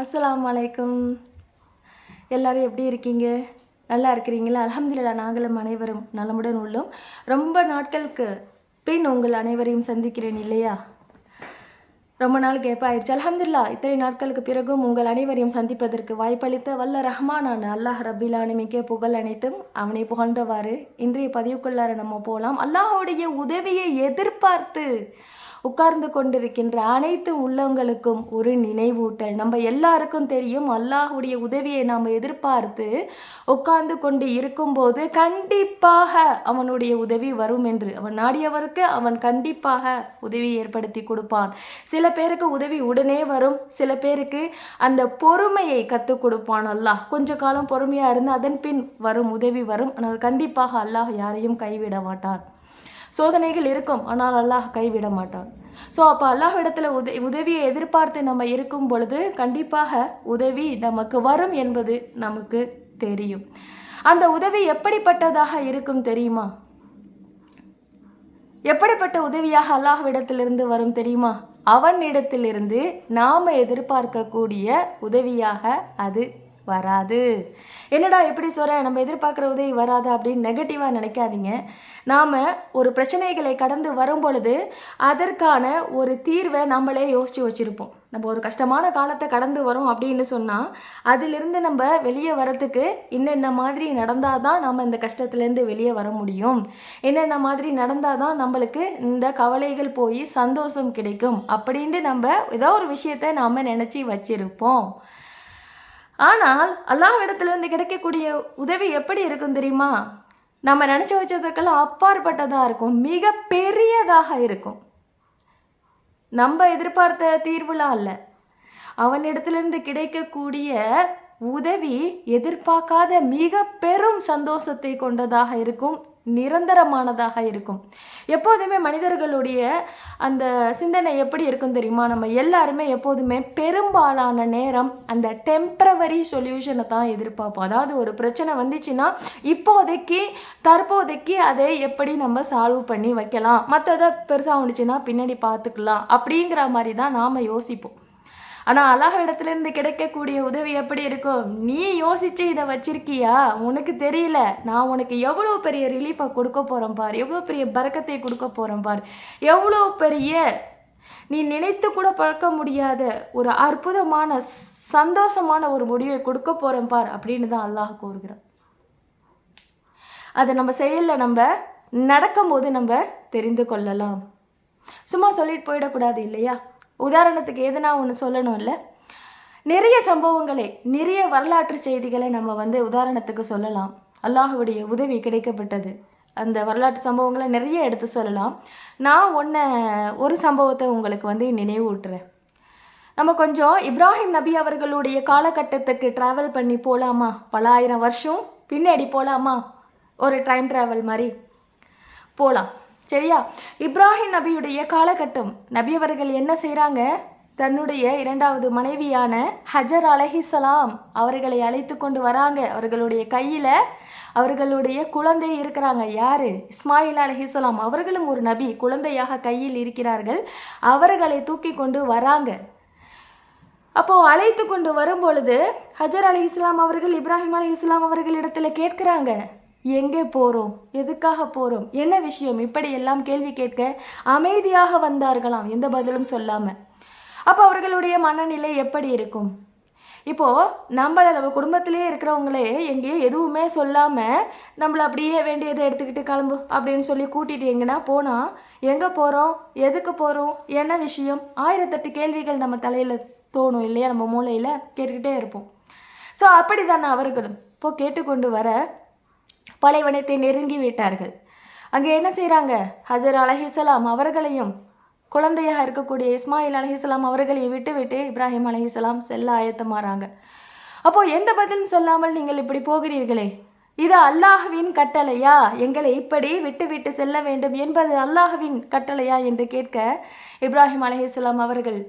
அஸ்லாம் வலைக்கம் எல்லோரும் எப்படி இருக்கீங்க? நல்லா இருக்கிறீங்களா? அலமதுல்லா நாங்களும் அனைவரும் நலமுடன் உள்ளோம். ரொம்ப நாட்களுக்கு பின் உங்கள் அனைவரையும் சந்திக்கிறேன் இல்லையா? ரொம்ப நாள் கேப் ஆயிடுச்சு. அலமதுல்லா இத்தனை நாட்களுக்கு பிறகும் உங்கள் அனைவரையும் சந்திப்பதற்கு வாய்ப்பளித்த வல்ல ரஹ்மானான அல்லாஹ் ரபில் புகழ் அனைத்தும் அவனை புகழ்ந்தவாறு இன்றைய பதிவுக்குள்ளார நம்ம போகலாம் அல்லாஹுடைய உதவியை எதிர்பார்த்து உட்கார்ந்து கொண்டிருக்கின்ற அனைத்து உள்ளவங்களுக்கும் ஒரு நினைவூட்டல். நம்ம எல்லாருக்கும் தெரியும் அல்லாஹுடைய உதவியை நாம் எதிர்பார்த்து உட்கார்ந்து கொண்டு இருக்கும்போது கண்டிப்பாக அவனுடைய உதவி வரும் என்று. அவன் நாடியவருக்கு அவன் கண்டிப்பாக உதவி ஏற்படுத்தி கொடுப்பான். சில பேருக்கு உதவி உடனே வரும். சில பேருக்கு அந்த பொறுமையை கற்றுக் கொடுப்பான் அல்லாஹ். கொஞ்ச காலம் பொறுமையாக இருந்து அதன் பின் வரும் உதவி வரும். ஆனால் கண்டிப்பாக அல்லாஹ் யாரையும் கைவிட மாட்டான். சோதனைகள் இருக்கும் ஆனால் அல்லாஹ் கைவிட மாட்டான். ஸோ அப்போ அல்லாஹ் இடத்துல உத உதவியை எதிர்பார்த்து நம்ம இருக்கும் பொழுது கண்டிப்பாக உதவி நமக்கு வரும் என்பது நமக்கு தெரியும். அந்த உதவி எப்படிப்பட்டதாக இருக்கும் தெரியுமா? எப்படிப்பட்ட உதவியாக அல்லாஹ்விடத்திலிருந்து வரும் தெரியுமா? அவனிடத்திலிருந்து நாம் எதிர்பார்க்கக்கூடிய உதவியாக அது வராது. என்னடா எப்படி சொல்கிறேன் நம்ம எதிர்பார்க்குற உதவி வராது அப்படின்னு நெகட்டிவாக நினைக்காதீங்க. நாம் ஒரு பிரச்சனைகளை கடந்து வரும் பொழுது அதற்கான ஒரு தீர்வை நம்மளே யோசித்து வச்சுருப்போம். நம்ம ஒரு கஷ்டமான காலத்தை கடந்து வரோம் அப்படின்னு சொன்னால் அதிலிருந்து நம்ம வெளியே வரத்துக்கு இன்னென்ன மாதிரி நடந்தால் தான் நம்ம இந்த கஷ்டத்துலேருந்து வெளியே வர முடியும். என்னென்ன மாதிரி நடந்தால் தான் நம்மளுக்கு இந்த கவலைகள் போய் சந்தோஷம் கிடைக்கும் அப்படின்ட்டு நம்ம ஏதோ ஒரு விஷயத்தை நாம் நினச்சி வச்சிருப்போம். ஆனால் அல்லாவிடத்திலிருந்து கிடைக்கக்கூடிய உதவி எப்படி இருக்கும் தெரியுமா? நம்ம நினச்சி வச்சதுக்கெல்லாம் அப்பாற்பட்டதாக இருக்கும். மிக பெரியதாக இருக்கும். நம்ம எதிர்பார்த்த தீர்வுலாம் இல்லை அவனிடத்திலிருந்து கிடைக்கக்கூடிய உதவி எதிர்பார்க்காத மிக பெரும் சந்தோஷத்தை கொண்டதாக இருக்கும். நிரந்தரமானதாக இருக்கும். எப்போதுமே மனிதர்களுடைய அந்த சிந்தனை எப்படி இருக்கும் தெரியுமா? நம்ம எல்லாருமே எப்போதுமே பெரும்பாலான நேரம் அந்த டெம்ப்ரவரி சொல்யூஷனை தான் எதிர்பார்ப்போம். அதாவது ஒரு பிரச்சனை வந்துச்சுன்னா இப்போதைக்கு தற்போதைக்கு அதை எப்படி நம்ம சால்வ் பண்ணி வைக்கலாம்? மற்றதை பெருசாக வந்துச்சுன்னா பின்னாடி பார்த்துக்கலாம். அப்படிங்கிற மாதிரி தான் நாம் யோசிப்போம். ஆனால் அல்லாஹ் இடத்துலேருந்து கிடைக்கக்கூடிய உதவி எப்படி இருக்கும் நீ யோசிச்சு இதை வச்சிருக்கியா? உனக்கு தெரியல. நான் உனக்கு எவ்வளோ பெரிய ரிலீஃபை கொடுக்க போகிறேன் பார். எவ்வளோ பெரிய பறக்கத்தை கொடுக்க போகிறேன் பார். எவ்வளோ பெரிய நீ நினைத்து கூட பார்க்க முடியாத ஒரு அற்புதமான சந்தோஷமான ஒரு முடிவை கொடுக்க போகிறேன் பார் அப்படின்னு தான் அல்லாஹ் கூறுகிறான். அதை நம்ம செயலில் நம்ம நடக்கும்போது நம்ம தெரிந்து கொள்ளலாம். சும்மா சொல்லிட்டு போயிடக்கூடாது இல்லையா? உதாரணத்துக்கு எதுனா ஒன்று சொல்லணும்ல? நிறைய சம்பவங்களே நிறைய வரலாற்று செய்திகளை நம்ம வந்து உதாரணத்துக்கு சொல்லலாம். அல்லாஹுடைய உதவி கிடைக்கப்பட்டது. அந்த வரலாற்று சம்பவங்களை நிறைய எடுத்து சொல்லலாம். நான் ஒன்றை ஒரு சம்பவத்தை உங்களுக்கு வந்து நினைவூட்டுறேன். நம்ம கொஞ்சம் இப்ராஹிம் நபி அவர்களுடைய காலகட்டத்துக்கு ட்ராவல் பண்ணி போகலாமா பல ஆயிரம் வருஷம் பின்னாடி போகலாமா ஒரு டைம் ட்ராவல் மாதிரி போகலாம் சரியா? இப்ராஹிம் நபியுடைய காலகட்டம். நபி அவர்கள் என்ன செய்கிறாங்க தன்னுடைய இரண்டாவது மனைவியான ஹஜர் அலஹிசலாம் அவர்களை அழைத்து கொண்டு வராங்க. அவர்களுடைய கையில் அவர்களுடைய குழந்தை இருக்கிறாங்க. யார்? இஸ்மாயில் அலஹிசலாம் அவர்களும் ஒரு நபி. குழந்தையாக கையில் இருக்கிறார்கள். அவர்களை தூக்கி கொண்டு வராங்க. அப்போது அழைத்து கொண்டு வரும் பொழுது ஹஜர் அலி இஸ்லாம் அவர்கள் இப்ராஹிம் அலி இஸ்லாம் அவர்களிடத்தில் கேட்குறாங்க. எங்கே போகிறோம் எதுக்காக போகிறோம் என்ன விஷயம்? இப்படி எல்லாம் கேள்வி கேட்க அமைதியாக வந்தார்களாம் எந்த பதிலும் சொல்லாமல் அப்போ அவர்களுடைய மனநிலை எப்படி இருக்கும்? இப்போது நம்மளை நம்ம குடும்பத்திலே இருக்கிறவங்களே எங்கேயோ எதுவுமே சொல்லாமல் நம்மளை அப்படியே வேண்டியதை எடுத்துக்கிட்டு கிளம்பு அப்படின்னு சொல்லி கூட்டிகிட்டு எங்கன்னா போனால் எங்கே போகிறோம் எதுக்கு போகிறோம் என்ன விஷயம்? ஆயிரத்தெட்டு கேள்விகள் நம்ம தலையில் தோணும் இல்லையா? நம்ம மூளையில் கேட்டுக்கிட்டே இருப்போம். ஸோ அப்படி தானே அவர்களும். இப்போது கேட்டுக்கொண்டு வர பலைவனத்தை நெருங்கி விட்டார்கள். அங்கே என்ன செய்கிறாங்க ஹஜர் அலஹிசலாம் அவர்களையும் குழந்தையாக இருக்கக்கூடிய இஸ்மாயில் அலஹிசலாம் அவர்களையும் விட்டு விட்டு இப்ராஹிம் அலஹிசலாம் செல்ல ஆயத்தமாறாங்க. அப்போது எந்த பதிலும் சொல்லாமல் நீங்கள் இப்படி போகிறீர்களே? இது அல்லாஹுவின் கட்டளையா? எங்களை இப்படி விட்டு விட்டு செல்ல வேண்டும் என்பது அல்லாஹுவின் கட்டளையா என்று கேட்க இப்ராஹிம் அலஹிஸ்லாம் அவர்கள்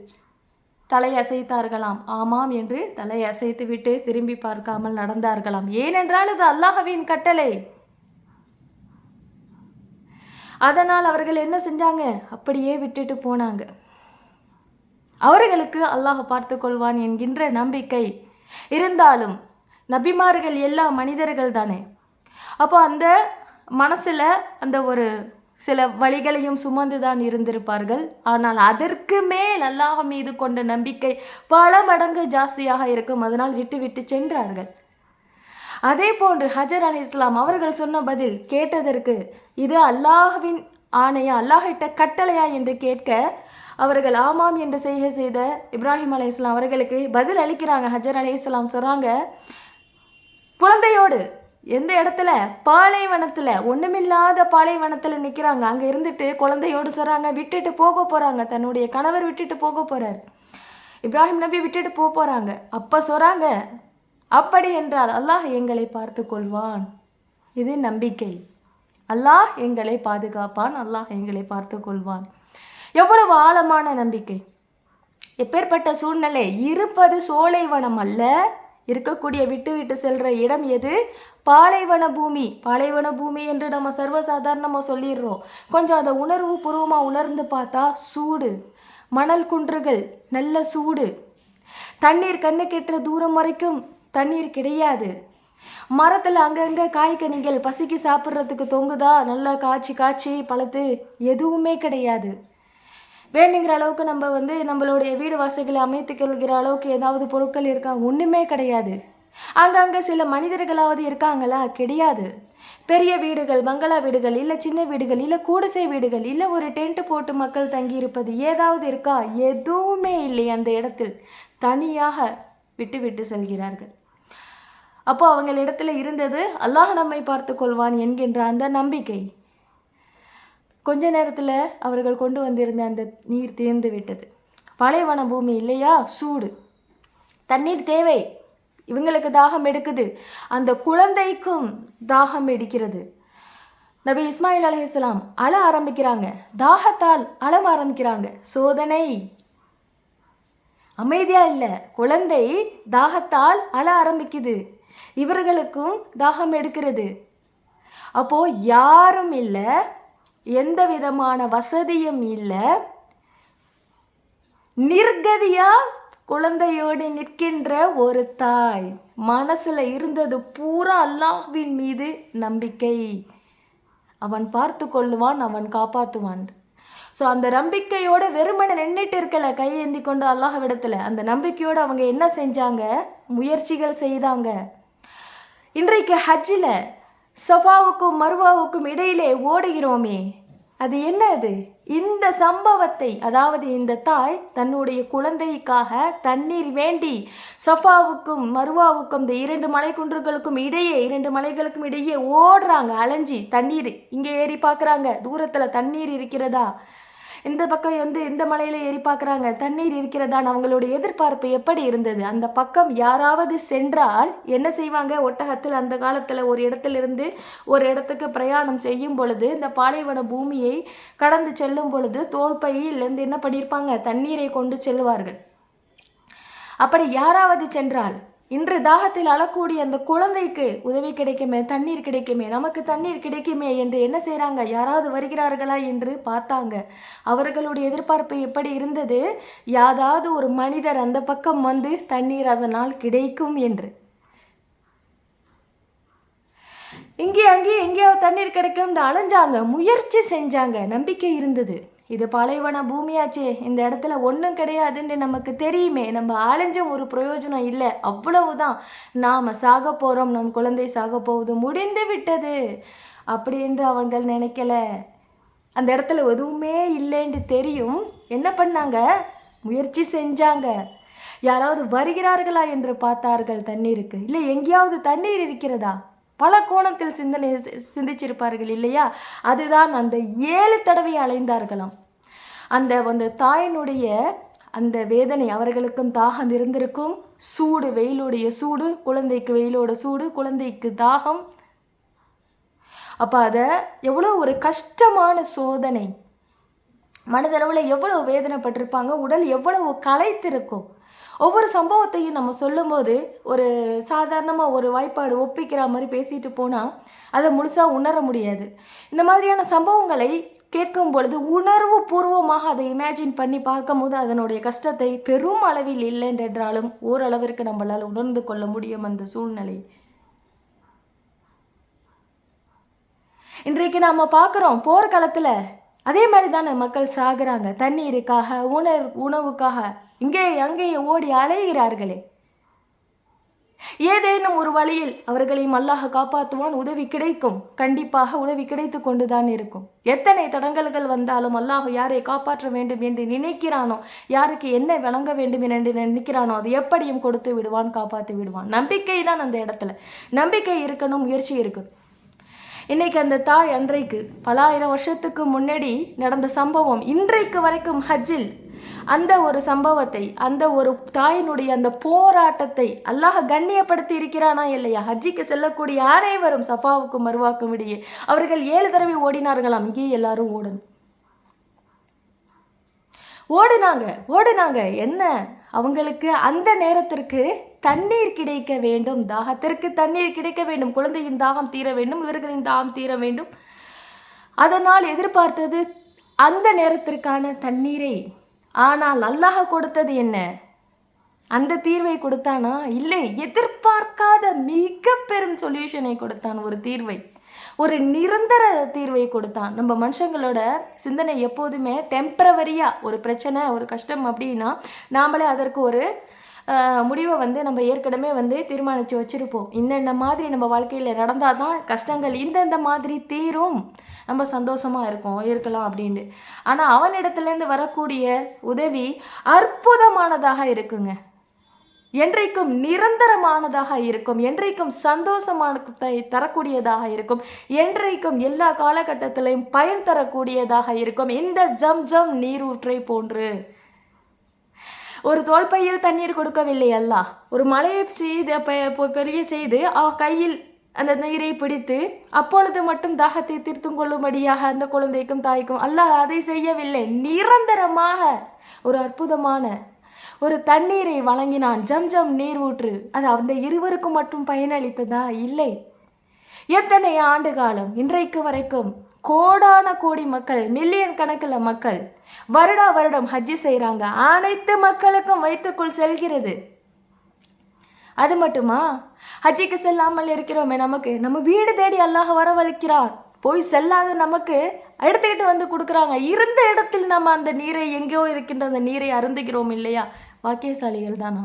தலையசைத்தார்களாம். ஆமாம் என்று தலையசைத்துவிட்டு அசைத்து விட்டு திரும்பி பார்க்காமல் நடந்தார்களாம். ஏனென்றால் அது அல்லாஹவின் கட்டளை. அதனால் அவர்கள் என்ன செஞ்சாங்க? அப்படியே விட்டுட்டு போனாங்க. அவர்களுக்கு அல்லாஹ் பார்த்து கொள்வான் என்கின்ற நம்பிக்கை இருந்தாலும் நபிமார்கள் எல்லா மனிதர்கள் தானே. அப்போ அந்த மனசில் அந்த ஒரு சில வழிகளையும் சுமந்து தான் இருந்திருப்பார்கள். ஆனால் அதற்கு மேல் அல்லாஹ் மீது கொண்ட நம்பிக்கை பல மடங்கு ஜாஸ்தியாக இருக்கும். அதனால் விட்டு விட்டு சென்றார்கள். அதே போன்று ஹஜர் அலி இஸ்லாம் அவர்கள் சொன்ன பதில் கேட்டதற்கு இது அல்லாஹ்வின் ஆணையா அல்லாஹிட்ட கட்டளையா என்று கேட்க அவர்கள் ஆமாம் என்று செய்கை செய்த இப்ராஹிம் அலி இஸ்லாம் அவர்களுக்கு பதில் அளிக்கிறாங்க. ஹஜர் அலி இஸ்லாம் சொல்கிறாங்க குழந்தையோடு எந்த இடத்துல? பாலைவனத்தில். ஒன்றுமில்லாத பாலைவனத்தில் நிற்கிறாங்க அங்கே இருந்துட்டு குழந்தையோடு சொல்கிறாங்க விட்டுட்டு போக போகிறாங்க தன்னுடைய கணவர் விட்டுட்டு போக போகிறார் இப்ராஹிம் நபி விட்டுட்டு போக போகிறாங்க அப்போ சொல்கிறாங்க அப்படி என்றால் அல்லாஹ் எங்களை பார்த்து கொள்வான். இது நம்பிக்கை. அல்லாஹ் எங்களை பாதுகாப்பான். அல்லாஹ் எங்களை பார்த்து கொள்வான். எவ்வளவு ஆழமான நம்பிக்கை. எப்பேற்பட்ட சூழ்நிலை. இருப்பது சோலைவனம் அல்ல. இருக்கக்கூடிய விட்டு விட்டு செல்கிற இடம் எது? பாலைவன பூமி பாலைவன பூமி என்று நம்ம சர்வசாதாரணமாக சொல்லிடுறோம். கொஞ்சம் அதை உணர்வு பூர்வமாக உணர்ந்து பார்த்தா சூடு. மணல் குன்றுகள் நல்ல சூடு. தண்ணீர் கண்ணு கெட்டுற தூரம் வரைக்கும் தண்ணீர் கிடையாது. மரத்தில் அங்கங்கே காய்கனிகள் பசிக்கு சாப்பிட்றதுக்கு தொங்குதா நல்லா காய்ச்சி காய்ச்சி பழுத்து எதுவுமே கிடையாது. வேணுங்கிற அளவுக்கு நம்ம வந்து நம்மளுடைய வீடு வாசல்களை அமைத்து கொள்கிற அளவுக்கு ஏதாவது பொருட்கள் இருக்கா? ஒன்றுமே கிடையாது. அங்கங்கே சில மனிதர்களாவது இருக்காங்களா? கிடையாது. பெரிய வீடுகள் பங்களா வீடுகள் இல்லை சின்ன வீடுகள் இல்லை கூடசை வீடுகள் இல்லை ஒரு டென்ட் போட்டு மக்கள் தங்கியிருப்பது ஏதாவது இருக்கா? எதுவுமே இல்லை அந்த இடத்தில். தனியாக விட்டு விட்டு செல்கிறார்கள். அப்போ அவங்களிடத்தில் இருந்தது அல்லாஹ் நம்மை பார்த்து கொள்வான் என்கின்ற அந்த நம்பிக்கை. கொஞ்ச நேரத்தில் அவர்கள் கொண்டு வந்திருந்த அந்த நீர் தீர்ந்து விட்டது. பாலைவன பூமி இல்லையா? சூடு. தண்ணீர் தேவை. இவங்களுக்கு தாகம் எடுக்குது. அந்த குழந்தைக்கும் தாகம் எடுக்கிறது. நபி இஸ்மாயில் அலைஹிஸ்ஸலாம் அழ ஆரம்பிக்கிறாங்க. தாகத்தால் அழ ஆரம்பிக்கிறாங்க. சோதனை. அமைதியா இல்லை. குழந்தை தாகத்தால் அழ ஆரம்பிக்குது. இவர்களுக்கும் தாகம் எடுக்கிறது. அப்போ யாரும் இல்லை. எந்த விதமான வசதியும் இல்லை. நிர்கதியா குழந்தையோடு நிற்கின்ற ஒரு தாய். மனசுல இருந்தது பூரா அல்லாஹ்வின் மீது நம்பிக்கை. அவன் பார்த்து கொள்ளுவான் அவன் காப்பாற்றுவான் ஸோ அந்த நம்பிக்கையோட வெறுமனை நின்றுட்டு இருக்கல கையேந்தி கொண்டு அல்லாஹ்விடத்துல அந்த நம்பிக்கையோடு அவங்க என்ன செஞ்சாங்க? முயற்சிகள் செய்தாங்க. இன்றைக்கு ஹஜ்ஜில் சஃபாவுக்கும் மர்வாவுக்கும் இடையிலே ஓடுகிறோமே. அது என்ன அது? இந்த சம்பவத்தை அதாவது இந்த தாய் தன்னுடைய குழந்தைக்காக தண்ணீர் வேண்டி சஃபாவுக்கும் மருவாவுக்கும் இந்த இரண்டு மலைக்குன்றுகளுக்கும் இடையே இரண்டு மலைகளுக்கும் இடையே ஓடுறாங்க அலைஞ்சி தண்ணீர் இங்கே ஏறி பார்க்குறாங்க. தூரத்தில் தண்ணீர் இருக்கிறதா? இந்த பக்கம் வந்து இந்த மலையில ஏறி பார்க்குறாங்க. தண்ணீர் இருக்கிறதான் அவங்களுடைய எதிர்பார்ப்பு எப்படி இருந்தது? அந்த பக்கம் யாராவது சென்றால் என்ன செய்வாங்க? ஒட்டகத்தில் அந்த காலத்தில் ஒரு இடத்திலிருந்து ஒரு இடத்துக்கு பிரயாணம் செய்யும் பொழுது இந்த பாலைவன பூமியை கடந்து செல்லும் பொழுது தோல் பையிலிருந்து என்ன பண்ணியிருப்பாங்க? தண்ணீரை கொண்டு செல்வார்கள் அப்படி யாராவது சென்றால் இன்று தாகத்தில் அழக்கூடிய அந்த குழந்தைக்கு உதவி கிடைக்குமே தண்ணீர் கிடைக்குமே நமக்கு தண்ணீர் கிடைக்குமே என்று என்ன செய்கிறாங்க யாராவது வருகிறார்களா என்று பார்த்தாங்க. அவர்களுடைய எதிர்பார்ப்பு எப்படி இருந்தது? யாதாவது ஒரு மனிதர் அந்த பக்கம் வந்து தண்ணீர் அதனால் கிடைக்கும் என்று. இங்கே அங்கே எங்கேயாவது தண்ணீர் கிடைக்கும்னு அலைஞ்சாங்க. முயற்சி செஞ்சாங்க. நம்பிக்கை இருந்தது. இது பாலைவன பூமியாச்சே. இந்த இடத்துல ஒன்றும் கிடையாதுன்னு நமக்கு தெரியுமே. நம்ம அலைஞ்சும் ஒரு பிரயோஜனம் இல்லை. அவ்வளவுதான். நாம் சாக போகிறோம் நம் குழந்தை சாக போகுது முடிந்து விட்டது. அப்படி என்று அவர்கள் நினைக்கல. அந்த இடத்துல எதுவுமே இல்லைன்னு தெரியும். என்ன பண்ணாங்க? முயற்சி செஞ்சாங்க. யாராவது வருகிறார்களா என்று பார்த்தார்கள் தண்ணீருக்கு. இல்லை எங்கேயாவது தண்ணீர் இருக்கிறதா? பல கோணத்தில் சிந்தனை சி- சிந்திச்சிருப்பார்கள் இல்லையா? அதுதான் அந்த ஏழு தடவை அலைந்தார்களாம். அந்த அந்த தாயினுடைய அந்த வேதனை அவர்களுக்கும் தாகம் இருந்திருக்கும். சூடு வெயிலுடைய சூடு குழந்தைக்கு வெயிலோட சூடு குழந்தைக்கு தாகம். அப்போ அதை எவ்வளோ ஒரு கஷ்டமான சோதனை. மனதளவில் எவ்வளவு வேதனைப்பட்டிருப்பாங்க உடல் எவ்வளவு களைத்திருக்கும். ஒவ்வொரு சம்பவத்தையும் நம்ம சொல்லும்போது ஒரு சாதாரணமாக ஒரு வாய்ப்பாடு ஒப்பிக்கிற மாதிரி பேசிட்டு போனால் அதை முழுசாக உணர முடியாது. இந்த மாதிரியான சம்பவங்களை கேட்கும் பொழுது உணர்வு பூர்வமாக அதை இமேஜின் பண்ணி பார்க்கும்போது அதனுடைய கஷ்டத்தை பெரும் அளவில் இல்லை என்றாலும் ஓரளவிற்கு நம்மளால் உணர்ந்து கொள்ள முடியும் அந்த சூழ்நிலை. இன்றைக்கு நாம் பார்க்குறோம் போர்க்களத்தில் அதே மாதிரி தானே மக்கள் சாகுறாங்க. தண்ணீருக்காக உணர் உணவுக்காக. இங்கே அங்கேயும் ஓடி அலைகிறார்களே. ஏதேனும் ஒரு வழியில் அவர்களையும் அல்லாஹ் காப்பாற்றுவான் உதவி கிடைக்கும். கண்டிப்பாக உதவி கிடைத்து கொண்டுதான் இருக்கும். எத்தனை தடங்கல்கள் வந்தாலும் அல்லாஹ் யாரை காப்பாற்ற வேண்டும் என்று நினைக்கிறானோ யாருக்கு என்ன வழங்க வேண்டும் என்று நினைக்கிறானோ அது எப்படியும் கொடுத்து விடுவான் காப்பாற்றி விடுவான். நம்பிக்கை தான் அந்த இடத்துல. நம்பிக்கை இருக்கணும் முயற்சி இருக்கணும். இன்னைக்கு அந்த தாய் அன்றைக்கு பல ஆயிரம் வருஷத்துக்கு முன்னாடி நடந்த சம்பவம் இன்றைக்கு வரைக்கும் ஹஜ்ஜில் அந்த ஒரு சம்பவத்தை அந்த ஒரு தாயினுடைய அந்த போராட்டத்தை அல்லாஹ் கண்ணியப்படுத்தி இருக்கிறானா இல்லையா? ஹஜ்ஜிக்கு செல்லக்கூடிய அனைவரும் சஃபாவுக்கும் மருவாக்கும் இடையே அவர்கள் ஏழு தடவை ஓடினார்களாம். இங்கேயே எல்லாரும் ஓடணும். ஓடுனாங்க ஓடுனாங்க. என்ன? அவங்களுக்கு அந்த நேரத்திற்கு தண்ணீர் கிடைக்க வேண்டும். தாகத்திற்கு தண்ணீர் கிடைக்க வேண்டும். குழந்தையின் தாகம் தீர வேண்டும் இவர்களின் தாகம் தீர வேண்டும். அதனால் எதிர்பார்த்தது அந்த நேரத்திற்கான தண்ணீரை ஆனால் அல்லாஹ் கொடுத்தது என்ன? அந்த தீர்வை கொடுத்தானா? இல்லை எதிர்பார்க்காத மிக பெரும் சொல்யூஷனை கொடுத்தான் ஒரு தீர்வை. ஒரு நிரந்தர தீர்வை கொடுத்தான். நம்ம மனுஷங்களோட சிந்தனை எப்போதுமே டெம்பரவரியாக ஒரு பிரச்சனை ஒரு கஷ்டம் அப்படின்னா நாமளே அதற்கு ஒரு முடிவை வந்து நம்ம ஏற்கனவே வந்து தீர்மானித்து வச்சுருப்போம். இந்தந்த மாதிரி நம்ம வாழ்க்கையில் நடந்தால் தான் கஷ்டங்கள் இந்தந்த மாதிரி தீரும். நம்ம சந்தோஷமாக இருக்கோம் இருக்கலாம் அப்படின்ட்டு. ஆனால் அவனிடத்துலேருந்து வரக்கூடிய உதவி அற்புதமானதாக இருக்குங்க. என்றைக்கும் நிரந்தரமானதாக இருக்கும். என்றைக்கும் சந்தோஷமானத்தை தரக்கூடியதாக இருக்கும். என்றைக்கும் எல்லா காலகட்டத்திலையும் பயன் தரக்கூடியதாக இருக்கும். இந்த ஜம் ஜம் நீரூற்றை போன்று. ஒரு தோல்பையில் தண்ணீர் கொடுக்கவில்லை அல்லாஹ். ஒரு மழையை செய்து பெரிய செய்து அவ கையில் அந்த நீரை பிடித்து அப்பொழுது மட்டும் தாகத்தை தீர்த்தும் கொள்ளும்படியாக அந்த குழந்தைக்கும் தாய்க்கும் அல்லாஹ் அதை செய்யவில்லை. நிரந்தரமாக ஒரு அற்புதமான ஒரு தண்ணீரை வழங்கினான். ஜம் ஜம் நீர் ஊற்று. அது அந்த இருவருக்கும் மட்டும் பயனளித்ததா? இல்லை. எத்தனை ஆண்டு காலம் இன்றைக்கு வரைக்கும் கோடான கோடி மக்கள் மில்லியன் கணக்கில் மக்கள். வருடா வருடம் ஹஜ்ஜி செய்கிறாங்க அனைத்து மக்களுக்கும் வயிற்றுக்குள் செல்கிறது. அது மட்டுமா? ஹஜ்ஜிக்கு செல்லாமல் இருக்கிறோமே நமக்கு. நம்ம வீடு தேடி அல்லாஹ் வரவழைக்கிறான். போய் செல்லாத நமக்கு எடுத்துக்கிட்டு வந்து கொடுக்குறாங்க. இருந்த இடத்தில் நம்ம அந்த நீரை எங்கேயோ இருக்கின்ற அந்த நீரை அருந்துகிறோம் இல்லையா? வாக்கியசாலிகள் தானா?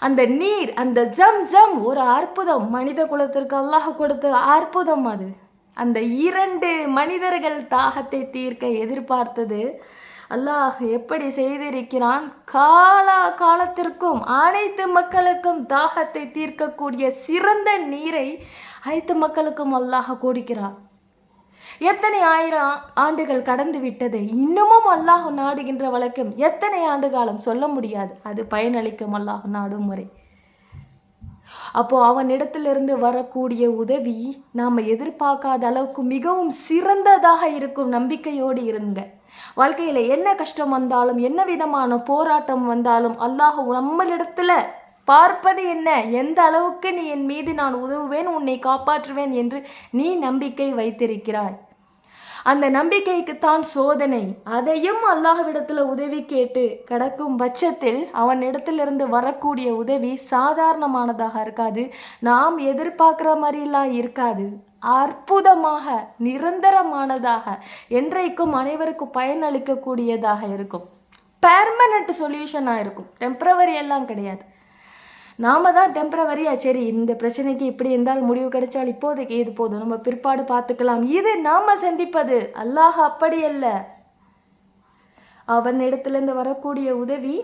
அந்த நீர் அந்த ஜம் ஜம் ஒரு அற்புதம். மனித குலத்திற்கு அல்லாஹ் கொடுத்த அற்புதம் அது. அந்த இரண்டு மனிதர்கள் தாகத்தை தீர்க்க எதிர்பார்த்தது. அல்லாஹ் எப்படி செய்திருக்கிறான்? காலா காலத்திற்கும் அனைத்து மக்களுக்கும் தாகத்தை தீர்க்கக்கூடிய சிறந்த நீரை அனைத்து மக்களுக்கும் அல்லாஹ் கொடுக்கிறான். எத்தனை ஆயிரம் ஆண்டுகள் கடந்து விட்டது? இன்னமும் அல்லாஹ் நாடுகின்ற வழக்கம் எத்தனை ஆண்டு காலம் சொல்ல முடியாது. அது பயனளிக்கும் அல்லாஹ் நாடும் முறை அப்போ அவனிடத்திலிருந்து வரக்கூடிய உதவி நாம் எதிர்பார்க்காத அளவுக்கு மிகவும் சிறந்ததாக இருக்கும் நம்பிக்கையோடு இருந்த வாழ்க்கையில் என்ன கஷ்டம் வந்தாலும் என்ன விதமான போராட்டம் வந்தாலும் அல்லாஹ் நம்மளிடத்துல பார்ப்பது என்ன? எந்த அளவுக்கு நீ என் மீது நான் உதவுவேன் உன்னை காப்பாற்றுவேன் என்று நீ நம்பிக்கை வைத்திருக்கிறாய். அந்த நம்பிக்கைக்குத்தான் சோதனை. அதையும் அல்லாஹ்விடத்தில் உதவி கேட்டு கிடக்கும் பட்சத்தில் அவனிடத்திலிருந்து வரக்கூடிய உதவி சாதாரணமானதாக இருக்காது. நாம் எதிர்பார்க்குற மாதிரிலாம் இருக்காது. அற்புதமாக நிரந்தரமானதாக என்றைக்கும் அனைவருக்கும் பயனளிக்கக்கூடியதாக இருக்கும். பெர்மனண்ட் சொல்யூஷனாக இருக்கும். டெம்பரவரி எல்லாம் கிடையாது. நாம தான் டெம்பரவரியாக சரி இந்த பிரச்சனைக்கு இப்படி இருந்தால் முடிவு கிடைச்சால் இப்போதைக்கு இது போதும். நம்ம பிற்பாடு பார்த்துக்கலாம். இது நாம சந்திப்பது. அல்லாஹ் அப்படி அல்ல. அவன் இடத்துலேருந்து வரக்கூடிய உதவி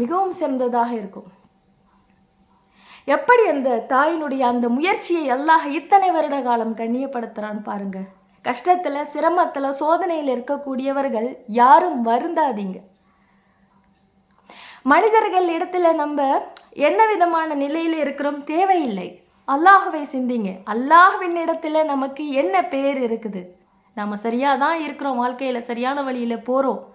மிகவும் சிறந்ததாக இருக்கும். எப்படி அந்த தாயினுடைய அந்த முயற்சியை அல்லாஹ் இத்தனை வருட காலம் கண்ணியப்படுத்துகிறான்னு பாருங்க. கஷ்டத்தில் சிரமத்தில் சோதனையில் இருக்கக்கூடியவர்கள் யாரும் வருந்தாதீங்க. மனிதர்கள் இடத்துல நம்ம என்ன விதமான நிலையில் இருக்கிறோம்? தேவையில்லை. அல்லாஹுவை சிந்திங்க. அல்லாஹுவின் இடத்துல நமக்கு என்ன பேர் இருக்குது? நம்ம சரியாக தான் இருக்கிறோம். வாழ்க்கையில் சரியான வழியில் போகிறோம்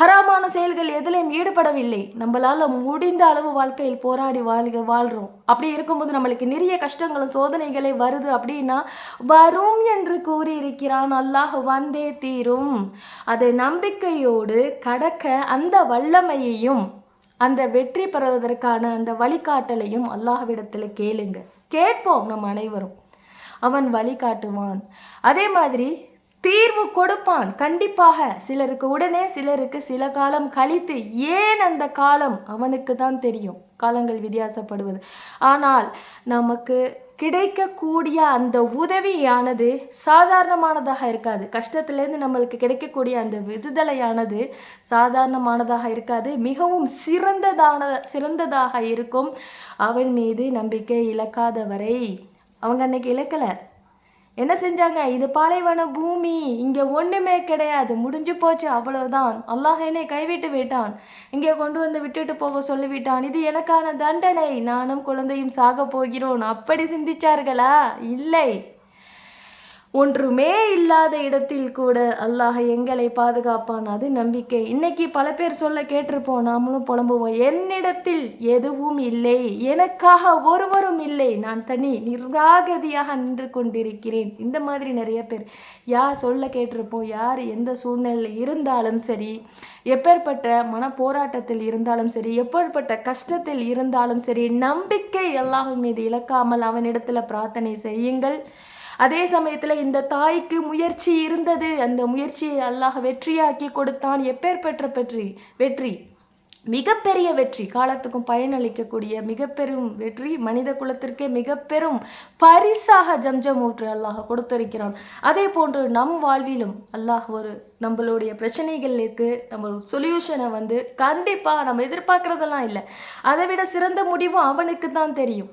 ஹராமான செயல்கள் எதிலையும் ஈடுபடவில்லை. நம்மளால் முடிந்த அளவு வாழ்க்கையில் போராடி வாழ்க வாழ்கிறோம் அப்படி இருக்கும்போது நம்மளுக்கு நிறைய கஷ்டங்களும் சோதனைகளே வருது அப்படின்னா வரும் என்று கூறியிருக்கிறான் அல்லாஹ். வந்தே தீரும். அதை நம்பிக்கையோடு கடக்க அந்த வல்லமையையும் அந்த வெற்றி பெறுவதற்கான அந்த வழிகாட்டலையும் அல்லாஹ்விடத்தில் கேளுங்க. கேட்போம் நம் அனைவரும். அவன் வழிகாட்டுவான். அதே மாதிரி தீர்வு கொடுப்பான். கண்டிப்பாக சிலருக்கு உடனே சிலருக்கு சில காலம் கழித்து ஏன் அந்த காலம்? அவனுக்கு தான் தெரியும். காலங்கள் வித்தியாசப்படுவது. ஆனால் நமக்கு கிடைக்கக்கூடிய அந்த உதவியானது சாதாரணமானதாக இருக்காது. கஷ்டத்திலேருந்து நம்மளுக்கு கிடைக்கக்கூடிய அந்த விடுதலையானது சாதாரணமானதாக இருக்காது. மிகவும் சிறந்ததான சிறந்ததாக இருக்கும். அவன் மீது நம்பிக்கை இழக்காத வரை அவங்க அன்னைக்கு இழக்கலை. என்ன செஞ்சாங்க? இது பாலைவன பூமி. இங்கே ஒன்றுமே கிடையாது. முடிஞ்சு போச்சு. அவ்வளவுதான். அல்லாஹ் என்னை கைவிட்டு விட்டான். இங்கே கொண்டு வந்து விட்டுட்டு போக சொல்லிவிட்டான். இது எனக்கான தண்டனை. நானும் குழந்தையும் சாக போகிறோம். அப்படி சிந்திச்சார்களா? இல்லை. ஒன்றுமே இல்லாத இடத்தில் கூட அல்லாஹ் எங்களை பாதுகாப்பான். அது நம்பிக்கை. இன்னைக்கு பல பேர் சொல்ல கேட்டிருப்போம் நாமளும் புலம்புவோம். என்னிடத்தில் எதுவும் இல்லை. எனக்காக ஒருவரும் இல்லை. நான் தனி நிர்வாகதியாக நின்று கொண்டிருக்கிறேன். இந்த மாதிரி நிறைய பேர். யார் சொல்ல கேட்டிருப்போம்? யார் எந்த சூழ்நிலையில் இருந்தாலும் சரி எப்பேற்பட்ட மன போராட்டத்தில் இருந்தாலும் சரி எப்பேற்பட்ட கஷ்டத்தில் இருந்தாலும் சரி நம்பிக்கை அல்லாஹ் மீது இழக்காமல் அவனிடத்தில் பிரார்த்தனை செய்யுங்கள். அதே சமயத்தில் இந்த தாய்க்கு முயற்சி இருந்தது. அந்த முயற்சியை அல்லாஹ் வெற்றியாக்கி கொடுத்தான். எப்பேற்பெற்ற பெற்றி வெற்றி. மிகப்பெரிய வெற்றி. காலத்துக்கும் பயனளிக்கக்கூடிய மிகப்பெரும் வெற்றி மனித குலத்திற்கே மிகப்பெரும் பரிசாக ஜம்ஜம் ஊற்று அல்லாஹ் கொடுத்திருக்கிறான். அதே போன்று நம் வாழ்விலும் அல்லாஹ் ஒரு நம்மளுடைய பிரச்சனைகளுக்கு நம்ம சொல்யூஷனை வந்து கண்டிப்பாக நம்ம எதிர்பார்க்குறதெல்லாம் இல்லை. அதை விட சிறந்த முடிவும் அவனுக்கு தான் தெரியும்.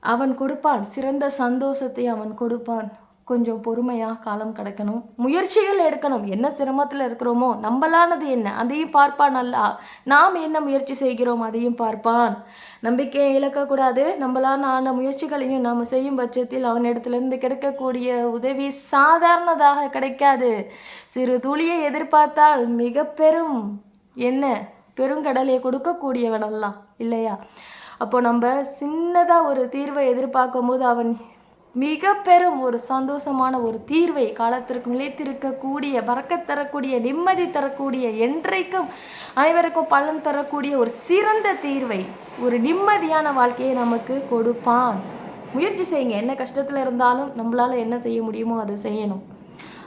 அவன் கொடுப்பான். சிறந்த சந்தோஷத்தை அவன் கொடுப்பான். கொஞ்சம் பொறுமையாக காலம் கிடக்கணும். முயற்சிகள் எடுக்கணும். என்ன சிரமத்தில் இருக்கிறோமோ நம்மளானது என்ன? அதையும் பார்ப்பான் அல்லா. நாம் என்ன முயற்சி செய்கிறோம் அதையும் பார்ப்பான். நம்பிக்கையை இழக்கக்கூடாது. நம்மளான ஆன முயற்சிகளையும் நாம் செய்யும் பட்சத்தில் அவன் இடத்துலேருந்து கிடைக்கக்கூடிய உதவி சாதாரணதாக கிடைக்காது. சிறு துளியை எதிர்பார்த்தால் மிக பெரும் என்ன? பெருங்கடலை கொடுக்கக்கூடியவன் அல்லா. இல்லையா? அப்போ நம்ம சின்னதாக ஒரு தீர்வை எதிர்பார்க்கும் போது அவன் மிக பெரும் ஒரு சந்தோஷமான ஒரு தீர்வை காலத்திற்கு நிலைத்திருக்கக்கூடிய வரக்க தரக்கூடிய நிம்மதி தரக்கூடிய என்றைக்கும் அனைவருக்கும் பலன் தரக்கூடிய ஒரு சிறந்த தீர்வை ஒரு நிம்மதியான வாழ்க்கையை நமக்கு கொடுப்பான். முயற்சி செய்யுங்க. என்ன கஷ்டத்தில் இருந்தாலும் நம்மளால் என்ன செய்ய முடியுமோ அதை செய்யணும்.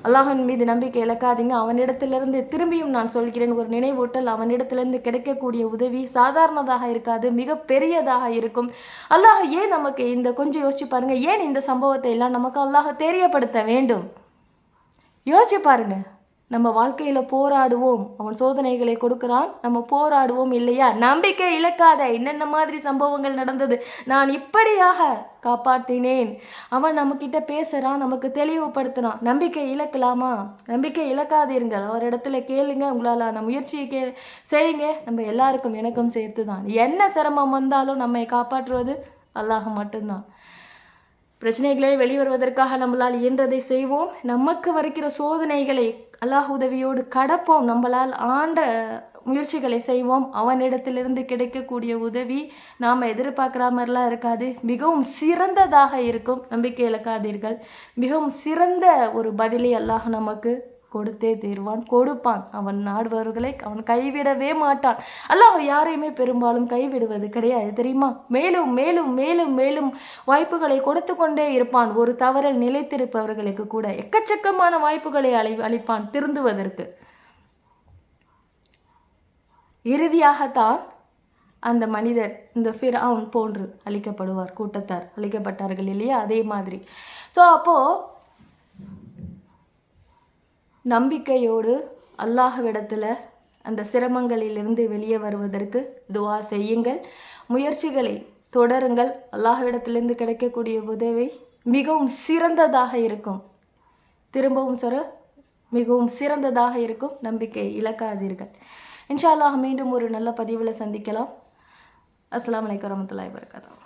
அல்லாஹன் மீது நம்பிக்கை இழக்காதீங்க. அவனிடத்திலிருந்து திரும்பியும் நான் சொல்கிறேன். ஒரு நினைவூட்டல் அவனிடத்திலிருந்து கிடைக்கக்கூடிய உதவி சாதாரணதாக இருக்காது மிக பெரியதாக இருக்கும். அல்லாஹ் ஏன் நமக்கு இந்த கொஞ்சம் யோசிச்சு பாருங்க. ஏன் இந்த சம்பவத்தை எல்லாம் நமக்கு அல்லாஹ் தெரியப்படுத்த வேண்டும்? யோசிச்சு பாருங்கள் நம்ம வாழ்க்கையில் போராடுவோம். அவன் சோதனைகளை கொடுக்குறான். நம்ம போராடுவோம் இல்லையா? நம்பிக்கை இழக்காத என்னென்ன மாதிரி சம்பவங்கள் நடந்தது? நான் இப்படியாக காப்பாற்றினேன் அவன் நம்மக்கிட்ட பேசுகிறான் நமக்கு தெளிவுபடுத்துகிறான் நம்பிக்கை இழக்கலாமா? நம்பிக்கை இழக்காதீர்கள். அவரிடத்துல கேளுங்க. உங்களால் முயற்சியை கே செய்யுங்க. நம்ம எல்லாருக்கும் எனக்கும் சேர்த்து தான் என்ன சிரமம் வந்தாலும் நம்மை காப்பாற்றுவது அல்லாஹ் மட்டும்தான். பிரச்சனைகளை வெளிவருவதற்காக நம்மளால் இயன்றதை செய்வோம். நமக்கு வருகிற சோதனைகளை அல்லாஹ் உதவியோடு கடப்போம். நம்மளால் ஆண்ட முயற்சிகளை செய்வோம். அவனிடத்திலிருந்து கிடைக்கக்கூடிய உதவி நாம் எதிர்பார்க்குற மாதிரிலாம் இருக்காது. மிகவும் சிறந்ததாக இருக்கும். நம்பிக்கை இழக்காதீர்கள் மிகவும் சிறந்த ஒரு பதிலை அல்லாஹ் நமக்கு கொடுத்தே தீர்வான். கொடுப்பான். அவன் நாடுபவர்களை அவன் கைவிடவே மாட்டான். அல்லாஹ் யாரையுமே பெரும்பாலும் கைவிடுவது கிடையாது. தெரியுமா? மேலும் மேலும் மேலும் மேலும் வாய்ப்புகளை கொடுத்து கொண்டே இருப்பான். ஒரு தவறில் நிலைத்திருப்பவர்களுக்கு கூட எக்கச்சக்கமான வாய்ப்புகளை அளி அளிப்பான் திருந்துவதற்கு. இறுதியாகத்தான் அந்த மனிதர் இந்த ஃபிரவுன் போன்று அழிக்கப்படுவார். கூட்டத்தார் அழிக்கப்பட்டார்கள் இல்லையா? அதே மாதிரி. ஸோ அப்போது நம்பிக்கையோடு அல்லாஹ்விடத்தில் அந்த சிரமங்களிலிருந்து வெளியே வருவதற்கு துவா செய்யுங்கள். முயற்சிகளை தொடருங்கள். அல்லாஹ்விடத்திலிருந்து கிடைக்கக்கூடிய உதவி மிகவும் சிறந்ததாக இருக்கும். திரும்பவும் சொல்ல மிகவும் சிறந்ததாக இருக்கும். நம்பிக்கை இழக்காதீர்கள். இன்ஷா அல்லாஹ் மீண்டும் ஒரு நல்ல பதிவில் சந்திக்கலாம். அஸ்லாம் வலைக்கம் வரமத்துல்லாய் வரகாத்தா